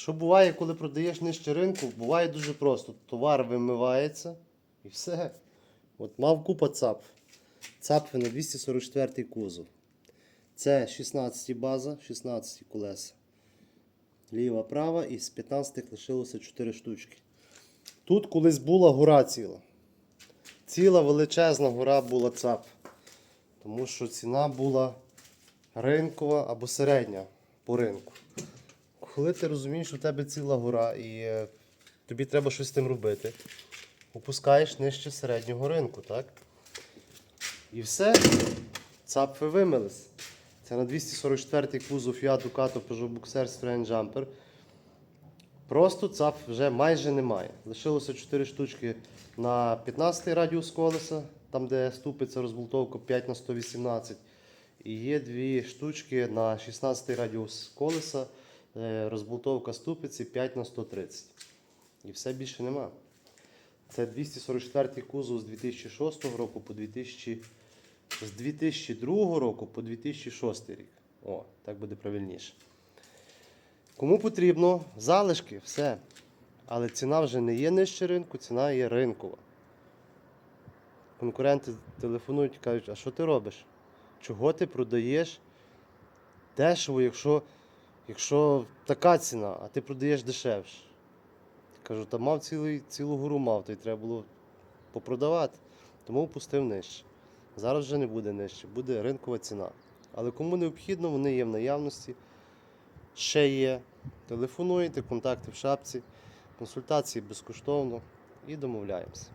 Що буває, коли продаєш нижче ринку, буває дуже просто. Товар вимивається і все. От мав купа цап. Цапфи на 244 кузов. Це 16 база, 16 колеса. Ліва, права і з 15 лишилося 4 штучки. Тут колись була гора ціла. Ціла величезна гора була цап. Тому що ціна була ринкова або середня по ринку. Коли ти розумієш, що в тебе ціла гора і е, тобі треба щось з тим робити, опускаєш нижче середнього ринку, так? І все, цапфи вимились. Це на 244-й кузов Fiat Ducato Peugeot Boxer Citroen Jumper. Просто цап вже майже немає. Лишилося 4 штучки на 15-й радіус колеса, там де ступиться розбултовка 5 на 118. І є дві штучки на 16 радіус колеса, е, розбултовка ступиці 5 на 130. І все більше нема. Це 244 кузов з 2006 року по 2000, з 2002 року по 2006 рік. О, так буде правильніше. Кому потрібно, залишки, все. Але ціна вже не є нижче ринку, ціна є ринкова. Конкуренти телефонують і кажуть, а що ти робиш? Чого ти продаєш дешево, якщо, якщо така ціна, а ти продаєш дешевше? Кажу, та мав цілий, цілу гору мав, то й треба було попродавати. Тому впустив нижче. Зараз вже не буде нижче, буде ринкова ціна. Але кому необхідно, вони є в наявності. Ще є. Телефонуєте, контакти в шапці, консультації безкоштовно і домовляємося.